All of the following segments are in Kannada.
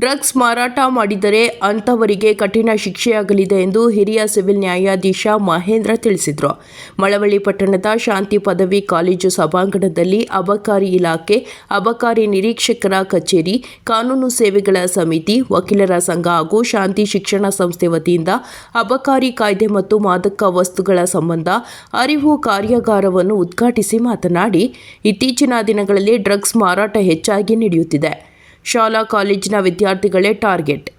ಡ್ರಗ್ಸ್ ಮಾರಾಟ ಮಾಡಿದರೆ ಅಂಥವರಿಗೆ ಕಠಿಣ ಶಿಕ್ಷೆಯಾಗಲಿದೆ ಎಂದು ಹಿರಿಯ ಸಿವಿಲ್ ನ್ಯಾಯಾಧೀಶ ಮಹೇಂದ್ರ ತಿಳಿಸಿದರು. ಮಳವಳ್ಳಿ ಪಟ್ಟಣದ ಶಾಂತಿ ಪದವಿ ಕಾಲೇಜು ಸಭಾಂಗಣದಲ್ಲಿ ಅಬಕಾರಿ ಇಲಾಖೆ, ಅಬಕಾರಿ ನಿರೀಕ್ಷಕರ ಕಚೇರಿ, ಕಾನೂನು ಸೇವೆಗಳ ಸಮಿತಿ, ವಕೀಲರ ಸಂಘ ಹಾಗೂ ಶಾಂತಿ ಶಿಕ್ಷಣ ಸಂಸ್ಥೆ ವತಿಯಿಂದ ಅಬಕಾರಿ ಕಾಯ್ದೆ ಮತ್ತು ಮಾದಕ ವಸ್ತುಗಳ ಸಂಬಂಧ ಅರಿವು ಕಾರ್ಯಾಗಾರವನ್ನು ಉದ್ಘಾಟಿಸಿ ಮಾತನಾಡಿ, ಇತ್ತೀಚಿನ ದಿನಗಳಲ್ಲಿ ಡ್ರಗ್ಸ್ ಮಾರಾಟ ಹೆಚ್ಚಾಗಿ ನಡೆಯುತ್ತಿದೆ. ಶಾಲಾ ಕಾಲೇಜಿನ ವಿದ್ಯಾರ್ಥಿಗಳೇ ಟಾರ್ಗೆಟ್.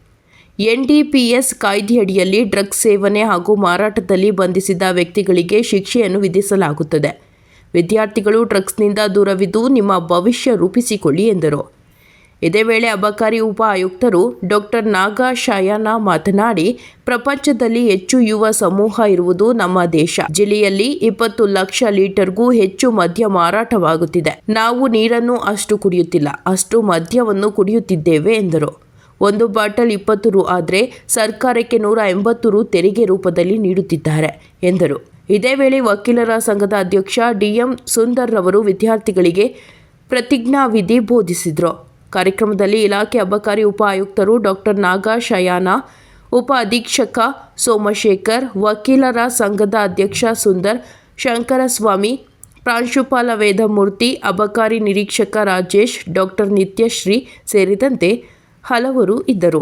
ಎನ್ಡಿಪಿಎಸ್ ಕಾಯ್ದೆಯಡಿಯಲ್ಲಿ ಡ್ರಗ್ಸ್ ಸೇವನೆ ಹಾಗೂ ಮಾರಾಟದಲ್ಲಿ ಬಂಧಿಸಿದ ವ್ಯಕ್ತಿಗಳಿಗೆ ಶಿಕ್ಷೆಯನ್ನು ವಿಧಿಸಲಾಗುತ್ತದೆ. ವಿದ್ಯಾರ್ಥಿಗಳು ಡ್ರಗ್ಸ್ನಿಂದ ದೂರವಿದ್ದು ನಿಮ್ಮ ಭವಿಷ್ಯ ರೂಪಿಸಿಕೊಳ್ಳಿ ಎಂದರು. ಇದೇ ವೇಳೆ ಅಬಕಾರಿ ಉಪ ಆಯುಕ್ತರು ಡಾಕ್ಟರ್ ನಾಗಾ ಶಯಾನ ಮಾತನಾಡಿ, ಪ್ರಪಂಚದಲ್ಲಿ ಹೆಚ್ಚು ಯುವ ಸಮೂಹ ಇರುವುದು ನಮ್ಮ ದೇಶ. ಜಿಲ್ಲೆಯಲ್ಲಿ ಇಪ್ಪತ್ತು ಲಕ್ಷ ಲೀಟರ್ಗೂ ಹೆಚ್ಚು ಮದ್ಯ ಮಾರಾಟವಾಗುತ್ತಿದೆ. ನಾವು ನೀರನ್ನು ಅಷ್ಟು ಕುಡಿಯುತ್ತಿಲ್ಲ, ಅಷ್ಟು ಮದ್ಯವನ್ನು ಕುಡಿಯುತ್ತಿದ್ದೇವೆ, ಎಂದರು. ಒಂದು ಬಾಟಲ್ ಇಪ್ಪತ್ತು ರು ಆದರೆ ಸರ್ಕಾರಕ್ಕೆ ನೂರ ಎಂಬತ್ತು ರು ತೆರಿಗೆ ರೂಪದಲ್ಲಿ ನೀಡುತ್ತಿದ್ದಾರೆ, ಎಂದರು. ಇದೇ ವೇಳೆ ವಕೀಲರ ಸಂಘದ ಅಧ್ಯಕ್ಷ ಡಿಎಂ ಸುಂದರ್ ರವರು ವಿದ್ಯಾರ್ಥಿಗಳಿಗೆ ಪ್ರತಿಜ್ಞಾವಿಧಿ ಬೋಧಿಸಿದರು. ಕಾರ್ಯಕ್ರಮದಲ್ಲಿ ಇಲಾಖೆ ಅಬಕಾರಿ ಉಪ ಆಯುಕ್ತರು ಡಾಕ್ಟರ್ ನಾಗಾ ಶಯಾನ, ಉಪ ಅಧೀಕ್ಷಕ ಸೋಮಶೇಖರ್, ವಕೀಲರ ಸಂಘದ ಅಧ್ಯಕ್ಷ ಸುಂದರ್ ಶಂಕರಸ್ವಾಮಿ, ಪ್ರಾಂಶುಪಾಲ ವೇದಮೂರ್ತಿ, ಅಬಕಾರಿ ನಿರೀಕ್ಷಕ ರಾಜೇಶ್, ಡಾಕ್ಟರ್ ನಿತ್ಯಶ್ರೀ ಸೇರಿದಂತೆ ಹಲವರು ಇದ್ದರು.